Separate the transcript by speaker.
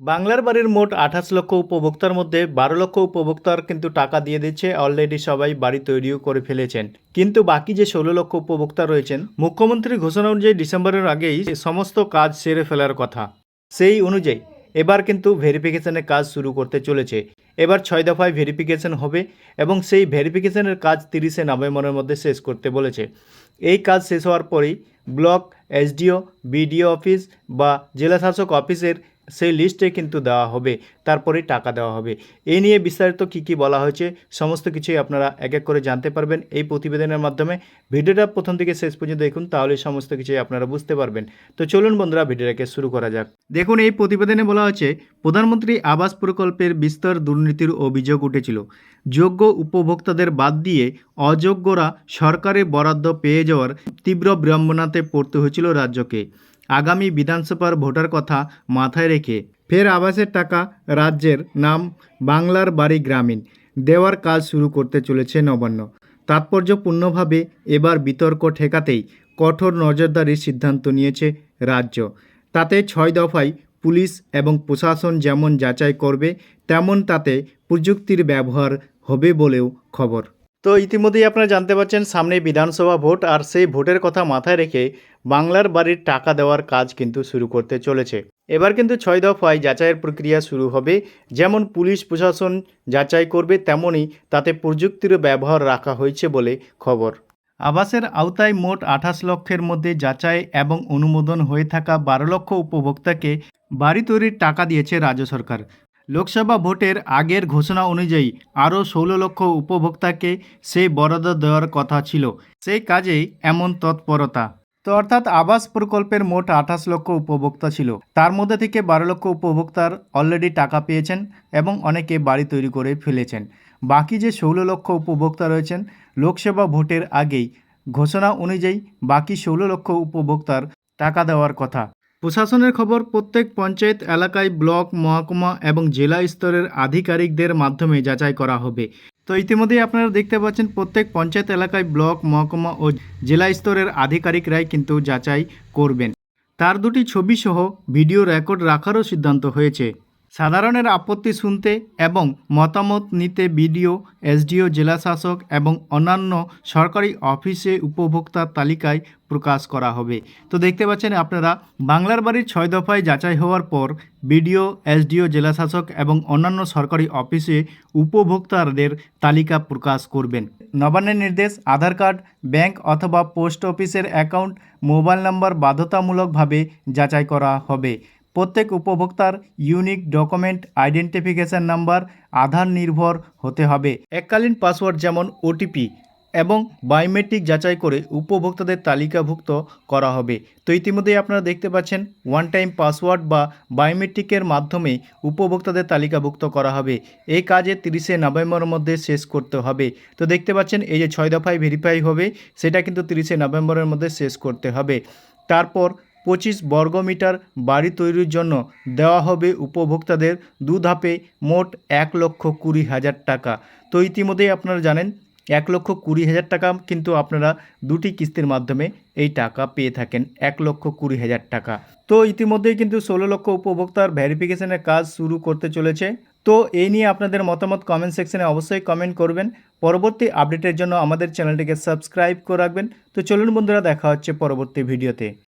Speaker 1: বাংলার বাড়ির মোট আঠাশ লক্ষ উপভোক্তার মধ্যে বারো লক্ষ উপভোক্তার কিন্তু টাকা দিয়ে দিচ্ছে অলরেডি সবাই বাড়ি তৈরিও করে ফেলেছেন। কিন্তু বাকি যে ষোলো লক্ষ উপভোক্তা রয়েছেন, মুখ্যমন্ত্রীর ঘোষণা অনুযায়ী ডিসেম্বরের আগেই সমস্ত কাজ সেরে ফেলার কথা। সেই অনুযায়ী এবার কিন্তু ভেরিফিকেশনের কাজ শুরু করতে চলেছে। এবার ছয় দফায় ভেরিফিকেশন হবে এবং সেই ভেরিফিকেশনের কাজ তিরিশে নভেম্বরের মধ্যে শেষ করতে বলেছে। এই কাজ শেষ হওয়ার পরেই ব্লক, এসডিও, বিডিও অফিস বা জেলাশাসক অফিসের সেই লিস্টে কিন্তু দেওয়া হবে, তারপরে টাকা দেওয়া হবে। এই নিয়ে বিস্তারিত কী কী বলা হয়েছে, সমস্ত কিছুই আপনারা এক এক করে জানতে পারবেন এই প্রতিবেদনের মাধ্যমে। ভিডিওটা প্রথম থেকে শেষ পর্যন্ত দেখুন, তাহলে সমস্ত কিছুই আপনারা বুঝতে পারবেন। তো চলুন বন্ধুরা, ভিডিওটাকে শুরু করা যাক। দেখুন, এই প্রতিবেদনে বলা হয়েছে, প্রধানমন্ত্রী আবাস প্রকল্পের বিস্তর দুর্নীতির অভিযোগ উঠেছিল। যোগ্য উপভোক্তাদের বাদ দিয়ে অযোগ্যরা সরকারের বরাদ্দ পেয়ে যাওয়ার তীব্র বিড়ম্বনাতে পড়তে হয়েছিল রাজ্যকে। আগামী বিধানসভার ভোটার কথা মাথায় রেখে ফের আবাসের টাকা রাজ্যের নাম বাংলার বাড়ি গ্রামীণ দেওয়ার কাজ শুরু করতে চলেছে নবান্ন। তাৎপর্যপূর্ণভাবে এবার বিতর্ক ঠেকাতেই কঠোর নজরদারির সিদ্ধান্ত নিয়েছে রাজ্য। তাতে ছয় দফায় পুলিশ এবং প্রশাসন যেমন যাচাই করবে, তেমন তাতে প্রযুক্তির ব্যবহার হবে বলেও খবর। তো ইতিমধ্যেই আপনারা জানতে পারছেন সামনে বিধানসভা ভোট আর সেই ভোটের কথা মাথায় রেখে বাংলার বাড়ির টাকা দেওয়ার কাজ কিন্তু শুরু করতে চলেছে। এবার কিন্তু ছয় দফায় যাচাইয়ের প্রক্রিয়া শুরু হবে। যেমন পুলিশ প্রশাসন যাচাই করবে, তেমনই তাতে প্রযুক্তির ব্যবহার রাখা হয়েছে বলে খবর। আবাসের আওতায় মোট আঠাশ লক্ষের মধ্যে যাচাই এবং অনুমোদন হয়ে থাকা বারো লক্ষ উপভোক্তাকে বাড়ি তৈরির টাকা দিয়েছে রাজ্য সরকার। লোকসভা ভোটের আগের ঘোষণা অনুযায়ী আরও ষোলো লক্ষ উপভোক্তাকে সেই বরাদ্দ দেওয়ার কথা ছিল। সেই কাজেই এমন তৎপরতা। তো অর্থাৎ আবাস প্রকল্পের মোট আঠাশ লক্ষ উপভোক্তা ছিল। তার মধ্যে থেকে বারো লক্ষ উপভোক্তার অলরেডি টাকা পেয়েছেন এবং অনেকে বাড়ি তৈরি করে ফেলেছেন। বাকি যে ষোলো লক্ষ উপভোক্তা রয়েছেন, লোকসভা ভোটের আগেই ঘোষণা অনুযায়ী বাকি ষোলো লক্ষ উপভোক্তার টাকা দেওয়ার কথা। প্রশাসনের খবর, প্রত্যেক পঞ্চায়েত এলাকায় ব্লক, মহকুমা এবং জেলা স্তরের আধিকারিকদের মাধ্যমে যাচাই করা হবে। তো ইতিমধ্যেই আপনারা দেখতে পাচ্ছেন, প্রত্যেক পঞ্চায়েত এলাকায় ব্লক, মহকুমা ও জেলা স্তরের আধিকারিকরাই কিন্তু যাচাই করবেন। তার দুটি ছবি সহ ভিডিও রেকর্ড রাখারও সিদ্ধান্ত হয়েছে। সাধারণের আপত্তি শুনতে এবং মতামত নিতে বিডিও, এসডিও, জেলাশাসক এবং অন্যান্য সরকারি অফিসে উপভোক্তার তালিকায় প্রকাশ করা হবে। তো দেখতে পাচ্ছেন আপনারা, বাংলার বাড়ির ছয় দফায় যাচাই হওয়ার পর বিডিও, এসডিও, জেলাশাসক এবং অন্যান্য সরকারি অফিসে উপভোক্তাদের তালিকা প্রকাশ করবেন। নবান্নের নির্দেশ, আধার কার্ড, ব্যাংক অথবা পোস্ট অফিসের অ্যাকাউন্ট, মোবাইল নাম্বার বাধ্যতামূলকভাবে যাচাই করা হবে। প্রত্যেক উপভোক্তার unique document identification number, Aadhaar নির্ভর হতে হবে। এককালীন পাসওয়ার্ড যেমন ওটিপি এবং বায়োমেট্রিক যাচাই করে উপভোক্তাদের তালিকাভুক্ত করা হবে। তো ইতিমধ্যেই আপনারা দেখতে পাচ্ছেন ওয়ান টাইম পাসওয়ার্ড বা বায়োমেট্রিকের মাধ্যমে উপভোক্তাদের তালিকাভুক্ত করা হবে। এই কাজে তিরিশে নভেম্বরের মধ্যে শেষ করতে হবে। তো দেখতে পাচ্ছেন, এই যে ছয় দফায় ভেরিফাই হবে, সেটা কিন্তু তিরিশে নভেম্বরের মধ্যে শেষ করতে হবে। তারপর পঁচিশ বর্গমিটার বাড়ি তৈরির জন্য দেওয়া হবে উপভোক্তাদের দু ধাপে মোট এক লক্ষ কুড়ি হাজার টাকা। তো ইতিমধ্যেই আপনারা জানেন, এক লক্ষ কুড়ি হাজার টাকা কিন্তু আপনারা দুটি কিস্তির মাধ্যমে এই টাকা পেয়ে থাকেন, এক লক্ষ কুড়ি হাজার টাকা। তো ইতিমধ্যেই কিন্তু ষোলো লক্ষ উপভোক্তার ভেরিফিকেশনের কাজ শুরু করতে চলেছে। তো এই নিয়ে আপনাদের মতামত কমেন্ট সেকশনে অবশ্যই কমেন্ট করবেন। পরবর্তী আপডেটের জন্য আমাদের চ্যানেলটিকে সাবস্ক্রাইব করে রাখবেন। তো চলুন বন্ধুরা, দেখা হচ্ছে পরবর্তী ভিডিওতে